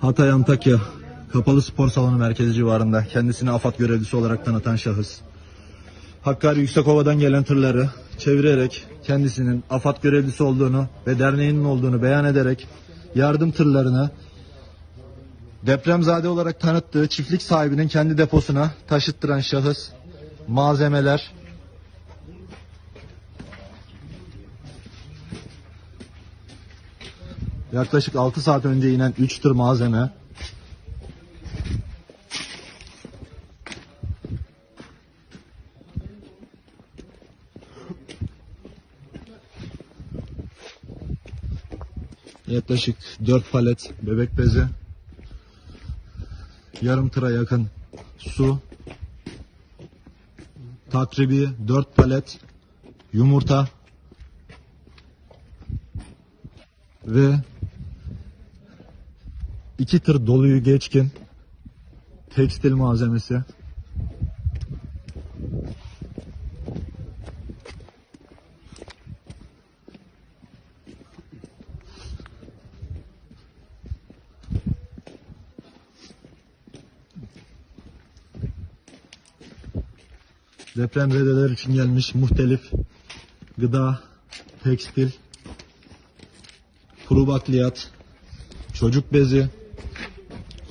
Hatay Antakya Kapalı Spor Salonu merkezi civarında kendisini AFAD görevlisi olarak tanıtan şahıs. Hakkari Yüksekova'dan gelen tırları çevirerek kendisinin AFAD görevlisi olduğunu ve derneğinin olduğunu beyan ederek yardım tırlarını depremzade olarak tanıttığı çiftlik sahibinin kendi deposuna taşıttıran şahıs malzemeler yaklaşık 6 saat önce inen 3 tır malzeme. Yaklaşık 4 palet bebek bezi. Yarım tıra yakın su. Takribi 4 palet yumurta. Ve 2 tır doluyu geçkin tekstil malzemesi. Depremzedeler için gelmiş muhtelif gıda, tekstil, kuru bakliyat, çocuk bezi,